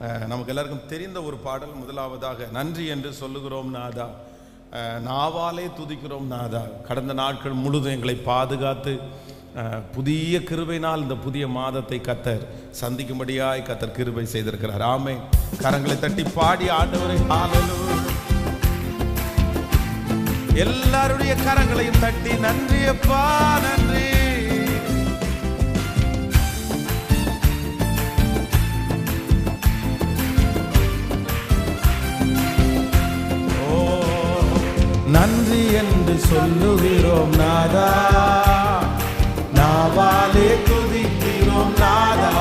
நமக்கு எல்லாருக்கும் தெரிந்த ஒரு பாடல் முதலாவதாக நன்றி என்று சொல்லுகிறோம் நாதா. நாவாலே துதிக்கிறோம் நாதா. கடந்த நாட்கள் முழுதும் எங்களை பாதுகாத்து புதிய கிருபையினால் இந்த புதிய மாதத்தை கத்தர் சந்திக்கும்படியாய் கத்தர் கிருபை செய்திருக்கிறார். ஆமே கரங்களை தட்டி பாடி ஆண்டவரை எல்லாருடைய கரங்களையும் தட்டி நன்றியப்பா நன்றி என்று சொல்லுகிறோம் நாதா. நாவாலே துதிக்கிறோம் நாதா.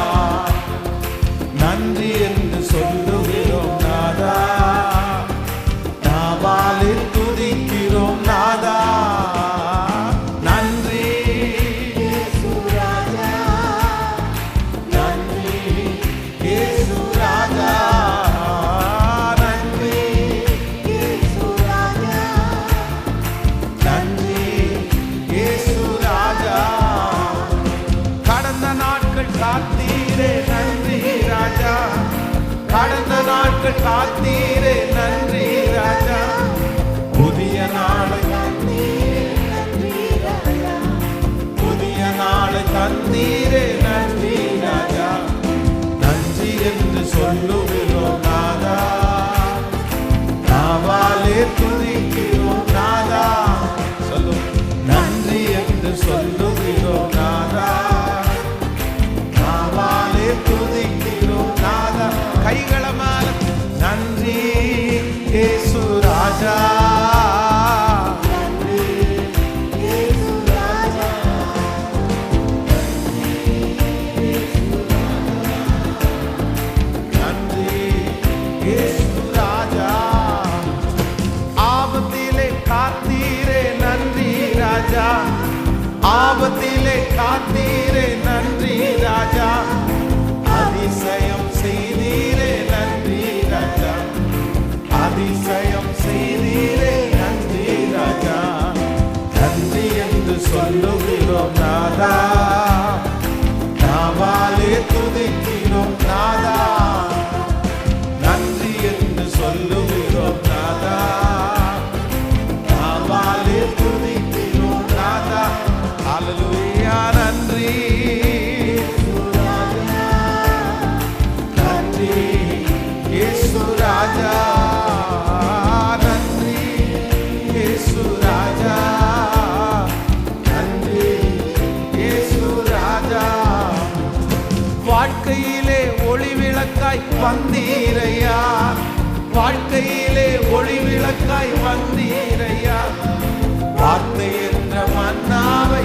நன்றி என்று சொல்லுகிறோம் நாட்கள் காத்தீரே நன்றி ராஜா. புதிய நாளை புதிய நாளை தந்தீரே நன்றி ராஜா. நன்றி என்று சொல்லுகிறோம் சொல்லுகிறோம் நாதா நாவாலே வாழ்க்கையிலே ஒளி விளக்காய் வந்தீரையா? வாழ்க்கையிலே ஒளி விளக்காய் வந்தீரையா? வார்த்தை என்ற மன்னாவை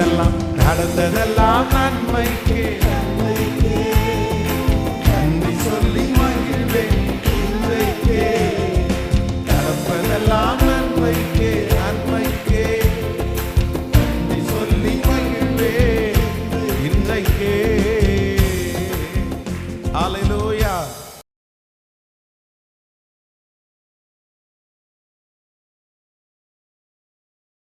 நடந்ததெல்லாம் நடந்ததெல்லாம் நன்மைக்கு நன்றி சொல்லி மகிழ்வேன். இன்றைக்கே நடப்பதெல்லாம் நன்மைக்கே நன்மைக்கே நன்றி சொல்லி மகிழ்வேன். இன்றைக்கே